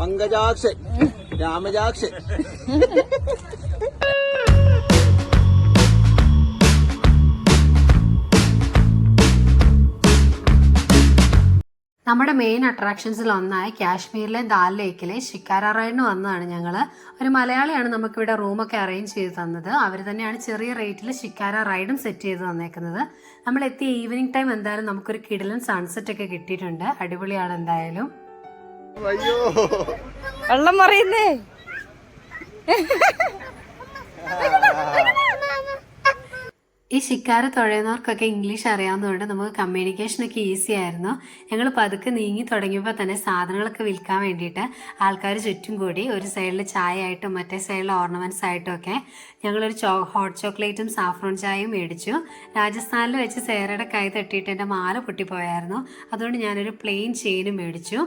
പങ്കജാക്ഷൻ രാമജാക്ഷൻ. നമ്മുടെ മെയിൻ അട്രാക്ഷൻസിൽ ഒന്നായ കാശ്മീരിലെ ദാൽ ലേക്കിലെ ഷിക്കാര റൈഡിന് വന്നതാണ് ഞങ്ങൾ ഒരു മലയാളിയാണ് നമുക്കിവിടെ റൂമൊക്കെ അറേഞ്ച് ചെയ്ത് തന്നത്. അവർ തന്നെയാണ് ചെറിയ റേറ്റിൽ ഷിക്കാര റൈഡും സെറ്റ് ചെയ്ത് തന്നേക്കുന്നത്. നമ്മൾ എത്തിയ ഈവനിങ് ടൈം എന്തായാലും നമുക്കൊരു കിടിലൻ സൺസെറ്റ് ഒക്കെ കിട്ടിയിട്ടുണ്ട്. അടിപൊളിയാണ് എന്തായാലും അയ്യോ. വെള്ളം മറിയുന്നേ. ഈ ശിക്കാര തുഴയുന്നവർക്കൊക്കെ ഇംഗ്ലീഷ് അറിയാവുന്നതുകൊണ്ട് നമുക്ക് കമ്മ്യൂണിക്കേഷനൊക്കെ ഈസി ആയിരുന്നു. ഞങ്ങൾ പതുക്കെ നീങ്ങി തുടങ്ങിയപ്പോൾ തന്നെ സാധനങ്ങളൊക്കെ വിൽക്കാൻ വേണ്ടിയിട്ട് ആൾക്കാർ ചുറ്റും കൂടി ഒരു സൈഡിൽ ചായ ആയിട്ടും മറ്റേ സൈഡിൽ ഓർണമെന്റ്സ് ആയിട്ടും ഒക്കെ ഞങ്ങളൊരു ചോ ഹോട്ട് ചോക്ലേറ്റും സാഫ്രോൺ ചായയും മേടിച്ചു. രാജസ്ഥാനിൽ വെച്ച് സേറയുടെ കൈ തട്ടിയിട്ട് എന്റെ മാല പൊട്ടിപ്പോയായിരുന്നു. അതുകൊണ്ട് ഞാനൊരു പ്ലെയിൻ ചെയിനും മേടിച്ചു.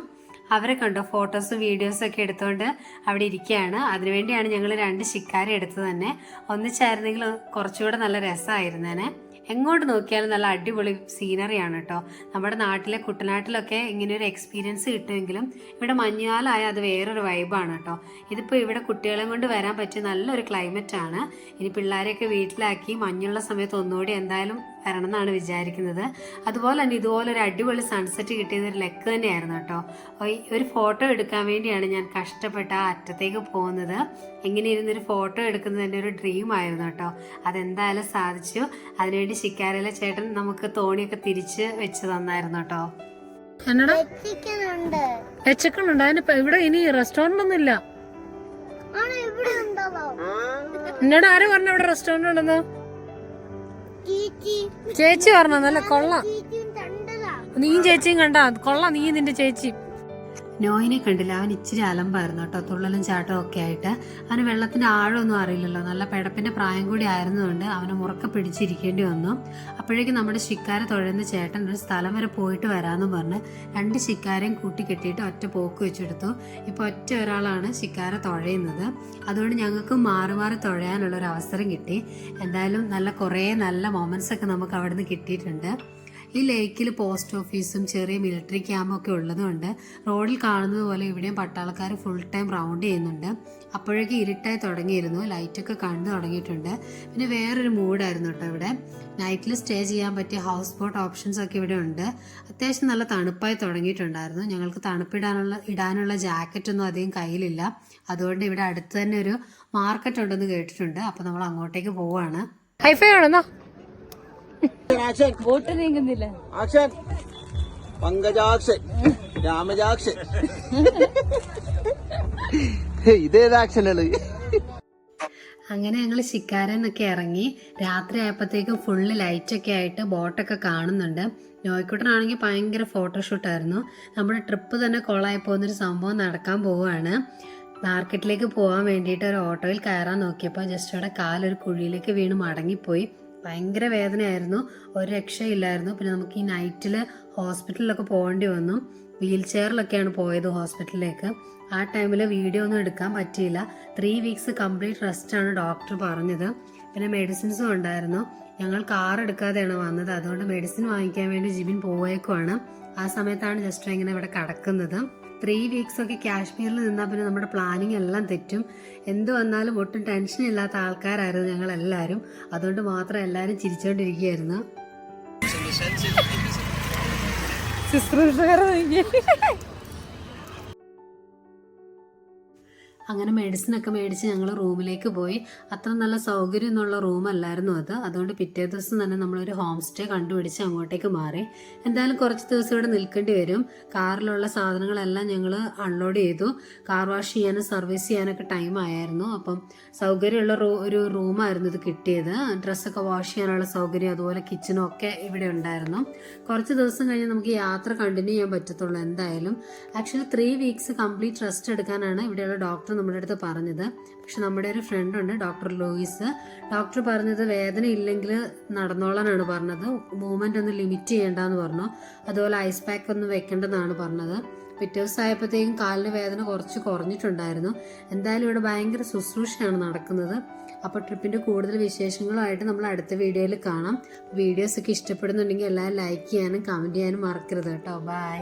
അവരെ കണ്ടോ. ഫോട്ടോസും വീഡിയോസും ഒക്കെ എടുത്തുകൊണ്ട് അവിടെ ഇരിക്കുകയാണ് അതിനുവേണ്ടിയാണ് ഞങ്ങൾ രണ്ട് ശിക്കാരി എടുത്തത് തന്നെ. ഒന്നിച്ചായിരുന്നെങ്കിൽ കുറച്ചുകൂടെ നല്ല രസമായിരുന്നേനെ എങ്ങോട്ട് നോക്കിയാലും നല്ല അടിപൊളി സീനറിയാണ് കേട്ടോ നമ്മുടെ നാട്ടിലെ കുട്ടനാട്ടിലൊക്കെ ഇങ്ങനെ ഒരു എക്സ്പീരിയൻസ് കിട്ടുമെങ്കിലും ഇവിടെ മഞ്ഞുകാലമായ അത് വേറൊരു വൈബാണ് കേട്ടോ ഇതിപ്പോൾ ഇവിടെ കുട്ടികളെ കൊണ്ട് വരാൻ പറ്റിയ നല്ലൊരു ക്ലൈമറ്റ് ആണ്. ഇനി പിള്ളേരെയൊക്കെ വീട്ടിലാക്കി മഞ്ഞുള്ള സമയത്ത് ഒന്നുകൂടി എന്തായാലും വരണം എന്നാണ് വിചാരിക്കുന്നത്. അതുപോലെ തന്നെ ഇതുപോലെ ഒരു അടിപൊളി സൺസെറ്റ് കിട്ടിയത് ഒരു ലെക്ക് തന്നെയായിരുന്നു കേട്ടോ. ഈ ഒരു ഫോട്ടോ എടുക്കാൻ വേണ്ടിയാണ് ഞാൻ കഷ്ടപ്പെട്ട് ആ അറ്റത്തേക്ക് പോകുന്നത്. ഇങ്ങനെ ഇരുന്നൊരു ഫോട്ടോ എടുക്കുന്നത് എന്റെ ഒരു ഡ്രീം ആയിരുന്നു കേട്ടോ. അതെന്തായാലും സാധിച്ചു. അതിനുവേണ്ടി ശിക്കാരയിലെ ചേട്ടൻ നമുക്ക് തോണിയൊക്കെ തിരിച്ച് വെച്ച് തന്നായിരുന്നു കേട്ടോ. എന്നടാ? എത്തിക്കുന്നുണ്ട് വെച്ചക്കുന്നുണ്ട് അതിന് ഇവിടെ ഇനി റെസ്റ്റോറന്റ് ഒന്നും ഇല്ല. എന്നോട് ആരും പറഞ്ഞ ഇവിടെ റെസ്റ്റോറന്റ് ഉണ്ടെന്ന്? ചീച്ചി. പറഞ്ഞു നല്ല കൊള്ളാം. നീയും ചേച്ചിയും കണ്ടാ കൊള്ളാം നീ നിന്റെ ചേച്ചി നോയിനെ കണ്ടില്ല. അവൻ ഇച്ചിരി അലമ്പായിരുന്നു കേട്ടോ. തുള്ളലും ചാട്ടവും ഒക്കെ ആയിട്ട്. അവന് വെള്ളത്തിന്റെ ആഴമൊന്നും അറിയില്ലല്ലോ. നല്ല പെടപ്പിന്റെ പ്രായം കൂടി ആയിരുന്നതുകൊണ്ട് അവനെ മുറക്കെ പിടിച്ചിരിക്കേണ്ടി വന്നു. അപ്പോഴേക്കും നമ്മുടെ ശിക്കാരെ തുഴയുന്ന ചേട്ടൻ ഒരു സ്ഥലം വരെ പോയിട്ട് വരാമെന്ന് പറഞ്ഞ് രണ്ട് ശിക്കാരെയും കൂട്ടിക്കെട്ടിയിട്ട് ഒറ്റ പോക്ക് വെച്ചെടുത്തു. ഇപ്പോൾ ഒറ്റ ഒരാളാണ് ശിക്കാരെ തുഴയുന്നത്. അതുകൊണ്ട് ഞങ്ങൾക്ക് മാറി മാറി തുഴയാനുള്ളൊരു അവസരം കിട്ടി. എന്തായാലും നല്ല കുറേ നല്ല മൊമെൻസ് ഒക്കെ നമുക്ക് അവിടെ നിന്ന് കിട്ടിയിട്ടുണ്ട്. ഈ ലേക്കിൽ പോസ്റ്റ് ഓഫീസും ചെറിയ മിലിറ്ററി ഒക്കെ ഉള്ളതുകൊണ്ട് റോഡിൽ കാണുന്നത് പോലെ ഇവിടെയും പട്ടാളക്കാർ ഫുൾ ടൈം റൗണ്ട് ചെയ്യുന്നുണ്ട്. അപ്പോഴേക്കും ഇരുട്ടായി തുടങ്ങിയിരുന്നു. ലൈറ്റൊക്കെ കണ്ടു തുടങ്ങിയിട്ടുണ്ട്. പിന്നെ വേറൊരു മൂഡായിരുന്നു കേട്ടോ ഇവിടെ. നൈറ്റിൽ സ്റ്റേ ചെയ്യാൻ പറ്റിയ ഹൗസ് ബോട്ട് ഓപ്ഷൻസ് ഒക്കെ ഇവിടെ ഉണ്ട്. അത്യാവശ്യം നല്ല തണുപ്പായി തുടങ്ങിയിട്ടുണ്ടായിരുന്നു. ഞങ്ങൾക്ക് തണുപ്പിടാനുള്ള ഇടാനുള്ള ജാക്കറ്റൊന്നും അധികം കയ്യിലില്ല. അതുകൊണ്ട് ഇവിടെ അടുത്ത് തന്നെ ഒരു മാർക്കറ്റ് ഉണ്ടെന്ന് കേട്ടിട്ടുണ്ട്. അപ്പോൾ നമ്മൾ അങ്ങോട്ടേക്ക് പോവാണ്. ഹൈഫൈ ആണെന്നോ ബോട്ട് നീങ്ങുന്നില്ല. ആക്ഷൻ പങ്കജാക്ഷൻ രാമജാക്ഷൻ ഇതേത് ആക്ഷനാണ് അങ്ങനെ ഞങ്ങൾ ശിക്കാരൻ എന്നൊക്കെ ഇറങ്ങി. രാത്രി ആയപ്പോഴത്തേക്കും ഫുള്ള് ലൈറ്റൊക്കെ ആയിട്ട് ബോട്ടൊക്കെ കാണുന്നുണ്ട്. നോയ്ക്കുട്ടനാണെങ്കിൽ ഭയങ്കര ഫോട്ടോഷൂട്ടായിരുന്നു നമ്മുടെ ട്രിപ്പ് തന്നെ കൊളായി പോകുന്നൊരു സംഭവം നടക്കാൻ പോവുകയാണ്. മാർക്കറ്റിലേക്ക് പോകാൻ വേണ്ടിയിട്ട് ഒരു ഓട്ടോയിൽ കയറാൻ നോക്കിയപ്പോൾ ജസ്റ്റ് അവിടെ കാലൊരു കുഴിയിലേക്ക് വീണ് മടങ്ങിപ്പോയി. ഭയങ്കര വേദനയായിരുന്നു. ഒരു രക്ഷയില്ലായിരുന്നു. പിന്നെ നമുക്ക് ഈ നൈറ്റിൽ ഹോസ്പിറ്റലിലൊക്കെ പോകേണ്ടി വന്നു. വീൽ ചെയറിലൊക്കെയാണ് പോയത് ഹോസ്പിറ്റലിലേക്ക് ആ ടൈമിൽ വീഡിയോ ഒന്നും എടുക്കാൻ പറ്റിയില്ല. ത്രീ വീക്സ് കംപ്ലീറ്റ് റെസ്റ്റ് ആണ് ഡോക്ടർ പറഞ്ഞത്. പിന്നെ മെഡിസിൻസും ഉണ്ടായിരുന്നു. ഞങ്ങൾ കാർ എടുക്കാതെയാണ് വന്നത്. അതുകൊണ്ട് മെഡിസിൻ വാങ്ങിക്കാൻ വേണ്ടി ജിബിൻ പോയേക്കുവാണ്. ആ സമയത്താണ് ജസ്റ്റ് ഇങ്ങനെ ഇവിടെ കിടക്കുന്നത്. ത്രീ വീക്സ് ഒക്കെ കാശ്മീരിൽ നിന്നാൽ പിന്നെ നമ്മുടെ പ്ലാനിങ് എല്ലാം തെറ്റും. എന്ത് വന്നാലും ഒട്ടും ടെൻഷൻ ഇല്ലാത്ത ആൾക്കാരായിരുന്നു ഞങ്ങൾ എല്ലാവരും അതുകൊണ്ട് മാത്രം എല്ലാവരും ചിരിച്ചുകൊണ്ടിരിക്കുകയായിരുന്നു ശുശ്രൂഷകർ അങ്ങനെ മെഡിസിൻ ഒക്കെ മേടിച്ച് ഞങ്ങൾ റൂമിലേക്ക് പോയി. അത്ര നല്ല സൗകര്യം എന്നുള്ള റൂമല്ലായിരുന്നു അത്. അതുകൊണ്ട് പിറ്റേ ദിവസം തന്നെ നമ്മളൊരു ഹോം സ്റ്റേ കണ്ടുപിടിച്ച് അങ്ങോട്ടേക്ക് മാറി. എന്തായാലും കുറച്ച് ദിവസം ഇവിടെ നിൽക്കേണ്ടി വരും. കാറിലുള്ള സാധനങ്ങളെല്ലാം ഞങ്ങൾ അൺലോഡ് ചെയ്തു. കാർ വാഷ് ചെയ്യാനും സർവീസ് ചെയ്യാനൊക്കെ ടൈം ആയിരുന്നു. അപ്പം സൗകര്യമുള്ള റൂ ഒരു റൂമായിരുന്നു ഇത് കിട്ടിയത്. ഡ്രസ്സൊക്കെ വാഷ് ചെയ്യാനുള്ള സൗകര്യം അതുപോലെ കിച്ചണും ഒക്കെ ഇവിടെ ഉണ്ടായിരുന്നു. കുറച്ച് ദിവസം കഴിഞ്ഞ് നമുക്ക് യാത്ര കണ്ടിന്യൂ ചെയ്യാൻ പറ്റത്തുള്ളൂ എന്തായാലും. Actually three weeks complete rest എടുക്കാനാണ് ഇവിടെയുള്ള ഡോക്ടർ നമ്മുടെ അടുത്ത് പറഞ്ഞത്. പക്ഷെ നമ്മുടെ ഒരു ഫ്രണ്ട് ഉണ്ട് ഡോക്ടർ ലൂയിസ്. ഡോക്ടർ പറഞ്ഞത് വേദന ഇല്ലെങ്കിൽ നടന്നോളാനാണ് പറഞ്ഞത്. മൂവ്മെന്റ് ഒന്ന് ലിമിറ്റ് ചെയ്യേണ്ടെന്ന് പറഞ്ഞു. അതുപോലെ ഐസ് പാക്ക് ഒന്ന് വെക്കേണ്ടെന്നാണ് പറഞ്ഞത്. പിറ്റേ ദിവസം ആയപ്പോഴത്തേക്കും കാലിന് വേദന കുറച്ച് കുറഞ്ഞിട്ടുണ്ടായിരുന്നു. എന്തായാലും ഇവിടെ ഭയങ്കര ശുശ്രൂഷയാണ് നടക്കുന്നത്. അപ്പോൾ ട്രിപ്പിന്റെ കൂടുതൽ വിശേഷങ്ങളുമായിട്ട് നമ്മൾ അടുത്ത വീഡിയോയിൽ കാണാം. വീഡിയോസ് ഒക്കെ ഇഷ്ടപ്പെടുന്നുണ്ടെങ്കിൽ എല്ലാവരും ലൈക്ക് ചെയ്യാനും കമന്റ് ചെയ്യാനും മറക്കരുത് കേട്ടോ. ബൈ